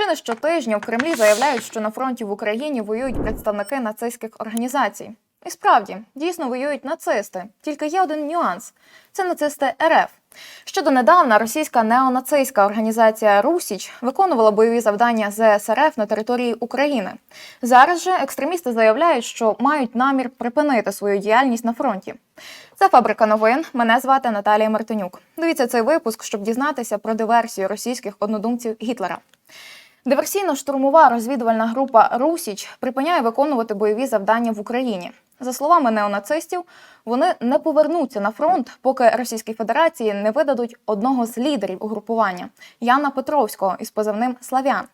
Чи не щотижня в Кремлі заявляють, що на фронті в Україні воюють представники нацистських організацій. І справді, дійсно воюють нацисти. Тільки є один нюанс: це нацисти РФ. Ще донедавна російська неонацистська організація Русіч виконувала бойові завдання ЗСРФ на території України. Зараз же екстремісти заявляють, що мають намір припинити свою діяльність на фронті. Це фабрика новин. Мене звати Наталія Мартинюк. Дивіться цей випуск, щоб дізнатися про диверсію російських однодумців Гітлера. Диверсійно-штурмова розвідувальна група Русіч припиняє виконувати бойові завдання в Україні. За словами неонацистів, вони не повернуться на фронт, поки Російській Федерації не видадуть одного з лідерів угрупування Яна Петровського із позивним Славян.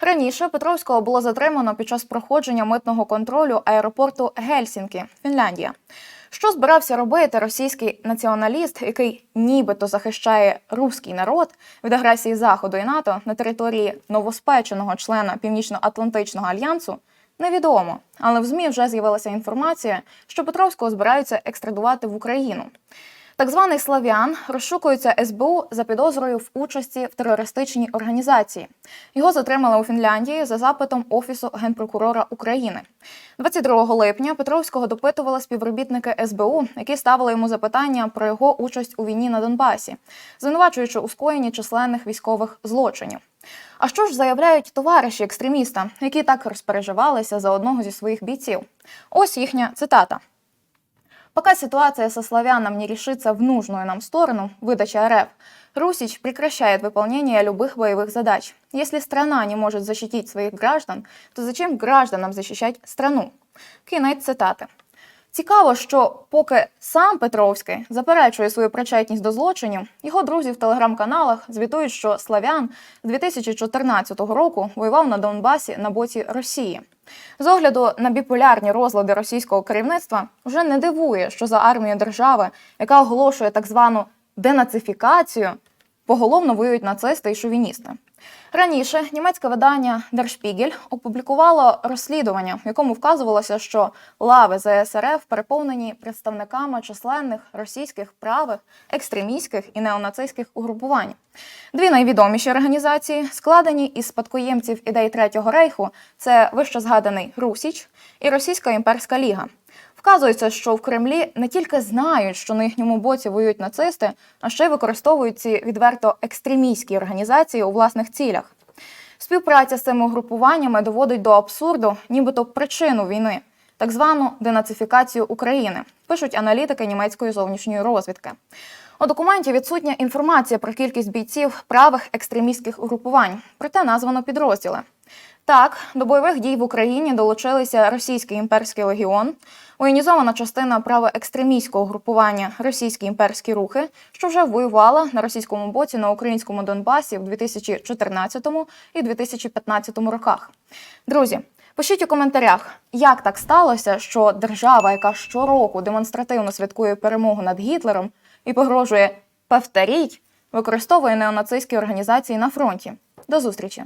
Раніше Петровського було затримано під час проходження митного контролю аеропорту Гельсінкі, Фінляндія. Що збирався робити російський націоналіст, який нібито захищає руський народ від агресії Заходу і НАТО на території новоспеченого члена Північно-Атлантичного альянсу, невідомо. Але в ЗМІ вже з'явилася інформація, що Петровського збираються екстрадувати в Україну. Так званий Слав'ян розшукується СБУ за підозрою в участі в терористичній організації. Його затримали у Фінляндії за запитом Офісу генпрокурора України. 22 липня Петровського допитували співробітники СБУ, які ставили йому запитання про його участь у війні на Донбасі, звинувачуючи у скоєнні численних військових злочинів. А що ж заявляють товариші екстреміста, які так розпереживалися за одного зі своїх бійців? Ось їхня цитата. Пока ситуация со славяном не решится в нужную нам сторону, выдача РФ, Русич прекращает выполнение любых боевых задач. Если страна не может защитить своих граждан, то зачем гражданам защищать страну? Кінець цитати. Цікаво, що поки сам Петровський заперечує свою причетність до злочинів, його друзі в телеграм-каналах звітують, що Славян з 2014 року воював на Донбасі на боці Росії. З огляду на біполярні розлади російського керівництва вже не дивує, що за армію держави, яка оголошує так звану денацифікацію, поголовно воюють нацисти і шовіністи. Раніше німецьке видання Spiegel опублікувало розслідування, в якому вказувалося, що лави ЗСРФ переповнені представниками численних російських правих, екстремістських і неонацистських угрупувань. Дві найвідоміші організації складені із спадкоємців ідей Третього рейху. Це вище згаданий Русіч і Російська імперська ліга. Вказується, що в Кремлі не тільки знають, що на їхньому боці воюють нацисти, а ще й використовують ці відверто екстремістські організації у власних цілях. Співпраця з цими угрупуваннями доводить до абсурду, нібито причину війни, так звану денацифікацію України, пишуть аналітики німецької зовнішньої розвідки. У документі відсутня інформація про кількість бійців правих екстремістських угрупувань, проте названо підрозділи. Так, до бойових дій в Україні долучилися російський імперський легіон, воєнізована частина правоекстремістського групування Російські імперські рухи, що вже воювала на російському боці на українському Донбасі в 2014 і 2015 роках. Друзі, пишіть у коментарях, як так сталося, що держава, яка щороку демонстративно святкує перемогу над Гітлером і погрожує «повторіть», використовує неонацистські організації на фронті. До зустрічі!